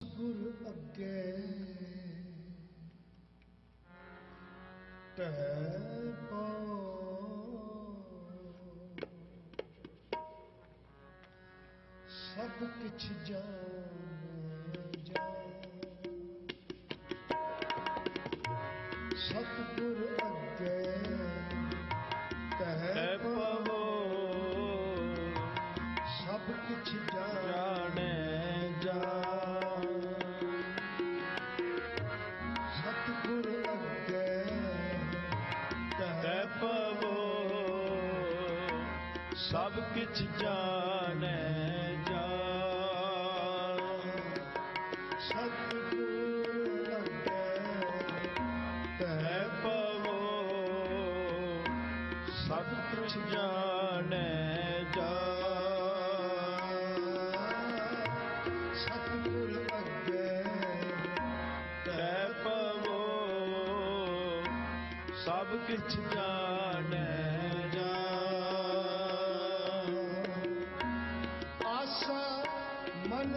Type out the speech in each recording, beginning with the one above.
ਗੁਰ ਅੱਗੇ। ਟਹਿ ਪਾਓ ਸਭ ਕਿਛ ਜਾਣ ਜਾ ਸਤਿਗੁਰ ਸਭ ਕਿਛ ਜਾਣੈ ਜਾ। ਸਤਿਗੁਰ ਅੱਗੇ ਤੈ ਪਵੋ, ਸਭ ਕਿਛ ਜਾਣੈ ਜਾ। ਸਤਿਗੁਰ ਅੱਗੇ ਤੈ ਪਵੋ, ਸਭ ਕਿਛ ਜਾਣੈ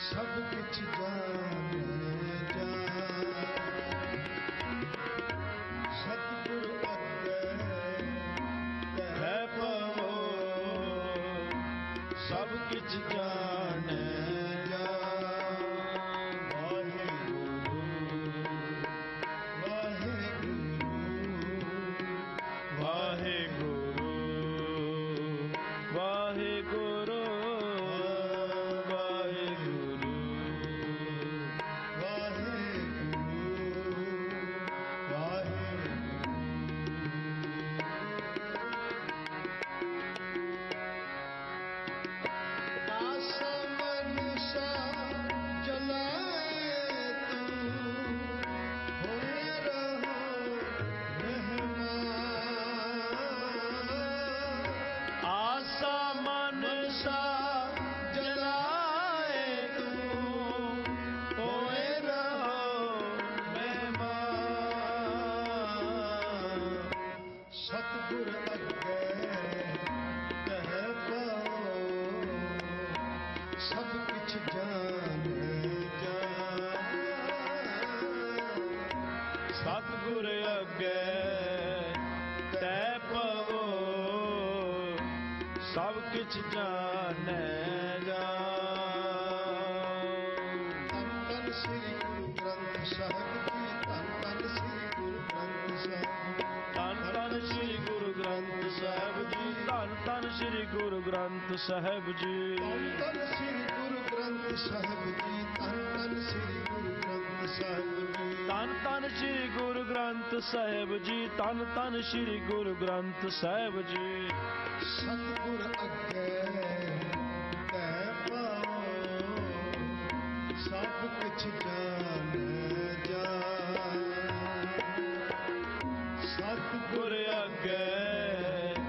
ਸਭ ਕੁਝ ਜਾਣੇ ਜਾ ਸਤਿਗੁਰ ਅੱਗੇ ਕਹਿ ਪਵੋ ਸਭ ਕਿਛ ਜਾਣੈ ਸਤਿਗੁਰ ਅੱਗੇ ਸਭ ਕੁਝ ਜਾਣ ਸਤਿਗੁਰ ਅੱਗੇ ਤੈ ਪਵੋ, ਸਭ ਕਿਛ ਜਾਣੈ ਜਾ। ਧੰਨ ਸ੍ਰੀ ਗੁਰੂ ਗ੍ਰੰਥ ਸਾਹਿਬ ਸ੍ਰੀ ਗੁਰੂ ਗ੍ਰੰਥ ਸਾਹਿਬ ਜੀ। ਤਨ ਸ੍ਰੀ ਗੁਰੂ ਗ੍ਰੰਥ ਸਾਹਿਬ ਜੀ ਤਨ ਸ੍ਰੀ ਗੁਰੂ ਗ੍ਰੰਥ ਸਾਹਿਬ ਜੀ। ਤਨ ਤਨ ਸ੍ਰੀ ਗੁਰੂ ਗ੍ਰੰਥ ਸਾਹਿਬ ਜੀ ਤਨ ਤਨ ਸ੍ਰੀ ਗੁਰੂ ਗ੍ਰੰਥ ਸਾਹਿਬ ਜੀ। ਸਤਿਗੁਰ ਅੱਗੇ ਤੈ ਸਭ ਕੁਛ ਜਾਣ ਜਾ ਸਤਿਗੁਰ ਅੱਗੇ